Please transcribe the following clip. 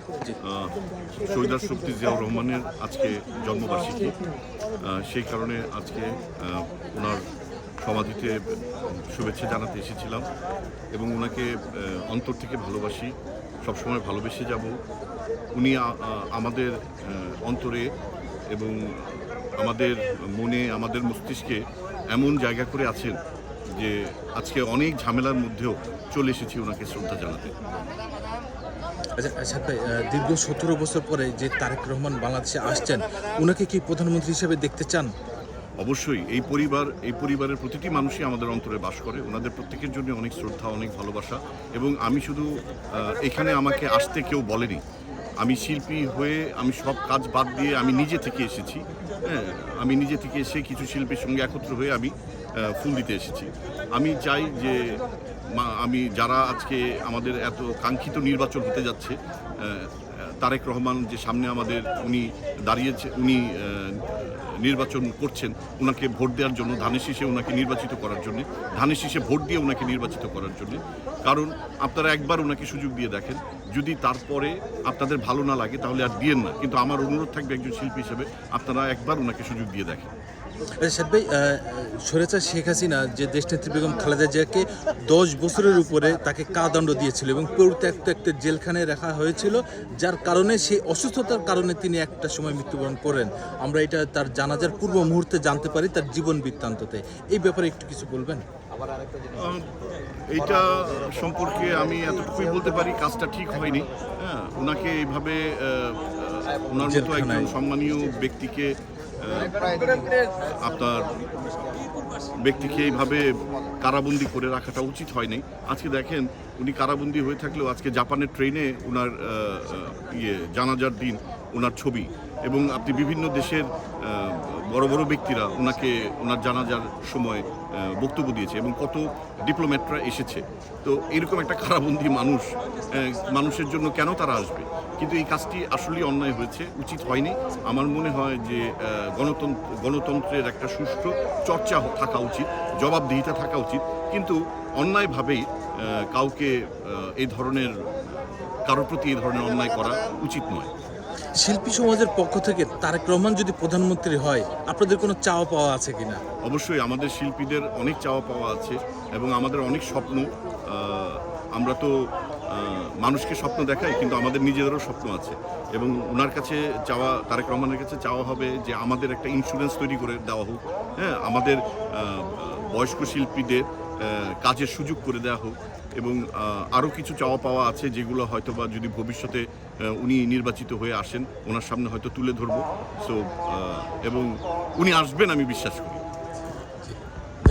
আহ, শহীদার শক্তি জিয়াউর রহমানের আজকে জন্মবার্ষিকী। সেই কারণে আজকে ওনার সমাধিতে শুভেচ্ছা জানাতে এসেছিলাম এবং ওনাকে অন্তর থেকে ভালোবাসি সবসময় ভালোবেসে যাব। উনি আমাদের অন্তরে এবং আমাদের মনে আমাদের মস্তিষ্কে এমন জায়গা করে আছেন যে আজকে অনেক ঝামেলার মধ্যেও চলে এসেছি ওনাকে শ্রদ্ধা জানাতে। আচ্ছা আচ্ছা ভাই দীর্ঘ সতেরো বছর পরে যে তারেক রহমান বাংলাদেশে আসছেন ওনাকে কি প্রধানমন্ত্রী হিসেবে দেখতে চান? অবশ্যই, এই পরিবার, এই পরিবারের প্রতিটি মানুষই আমাদের অন্তরে বাস করে। ওনাদের প্রত্যেকের জন্য অনেক শ্রদ্ধা, অনেক ভালোবাসা এবং আমি শুধু এখানে আমাকে আসতে কেউ বলেনি। আমি শিল্পী হয়ে আমি সব কাজ বাদ দিয়ে আমি নিজে থেকে এসেছি। হ্যাঁ আমি নিজে থেকে এসে কিছু শিল্পীর সঙ্গে একত্র হয়ে আমি ফুল দিতে এসেছি। আমি চাই যে আমি যারা আজকে আমাদের এত কাঙ্ক্ষিত নির্বাচন হতে যাচ্ছে তারেক রহমান যে সামনে আমাদের উনি দাঁড়িয়েছে, উনি নির্বাচন করছেন ওনাকে ভোট দেওয়ার জন্য, ধানের শীষে ওনাকে নির্বাচিত করার জন্য, ধানের শীষে ভোট দিয়ে ওনাকে নির্বাচিত করার জন্য। কারণ আপনারা একবার ওনাকে সুযোগ দিয়ে দেখেন, যদি তারপরে আপনাদের ভালো না লাগে, তাহলে আর দিয়েন না। কিন্তু আমার অনুরোধ থাকবে একজন শিল্পী হিসেবে, আপনারা একবার ওনাকে সুযোগ দিয়ে দেখেন। আচ্ছা ভাই সরেচার শেখ হাসিনা যে দেশনেত্রী বেগম খালেদা জিয়াকে দশ বছরের উপরে তাকে কাদণ্ড দিয়েছিল এবং পরিত্যক্ত একটা জেলখানায় রাখা হয়েছিল যার কারণে সেই অসুস্থতার কারণে তিনি একটা সময় মৃত্যুবরণ করেন। আমরা এটা তার জানাজার পূর্ব মুহূর্তে জানতে পারি তার জীবন বৃত্তান্ততে। এই ব্যাপারে একটু কিছু বলবেন? এইটা সম্পর্কে আমি এতটুকুই বলতে পারি কাজটা ঠিক হয়নি। হ্যাঁ ওনাকে এইভাবে ওনার মতো একজন সম্মানীয় ব্যক্তিকে আপনার ব্যক্তিকে এইভাবে কারাবন্দি করে রাখাটা উচিত হয়নি। আজকে দেখেন, উনি কারাবন্দি হয়ে থাকলেও আজকে জাপানের ট্রেনে ওনার ইয়ে জানাজার দিন ওনার ছবি এবং আপনি বিভিন্ন দেশের বড় বড় ব্যক্তিরা ওনাকে, ওনার জানাজার সময় বক্তব্য দিয়েছে এবং কত ডিপ্লোম্যাটরা এসেছে। তো এরকম একটা কারাবন্দি মানুষ মানুষের জন্য কেন তারা আসবে? কিন্তু এই কাজটি আসলেই অন্যায় হয়েছে, উচিত হয়নি। আমার মনে হয় যে গণতন্ত্র, গণতন্ত্রের একটা সুষ্ঠু চর্চা থাকা উচিত, জবাবদিহিতা থাকা উচিত। কিন্তু অন্যায়ভাবেই কাউকে এই ধরনের, কারোর প্রতি এই ধরনের অন্যায় করা উচিত নয়। শিল্পী সমাজের পক্ষ থেকে তারেক রহমান যদি প্রধানমন্ত্রী হয়, আপনাদের কোনো চাওয়া পাওয়া আছে কিনা? অবশ্যই আমাদের শিল্পীদের অনেক চাওয়া পাওয়া আছে এবং আমাদের অনেক স্বপ্ন আমরা তো মানুষকে স্বপ্ন দেখাই, কিন্তু আমাদের নিজেদেরও স্বপ্ন আছে। এবং ওনার কাছে চাওয়া, তারেক রহমানের কাছে চাওয়া হবে যে আমাদের একটা ইন্স্যুরেন্স তৈরি করে দেওয়া হোক। হ্যাঁ আমাদের বয়স্ক শিল্পীদের কাজের সুযোগ করে দেওয়া হোক এবং আরও কিছু চাওয়া পাওয়া আছে যেগুলো হয়তো বা যদি ভবিষ্যতে উনি নির্বাচিত হয়ে আসেন, ওনার সামনে হয়তো তুলে ধরব। সো এবং উনি আসবেন আমি বিশ্বাস করি।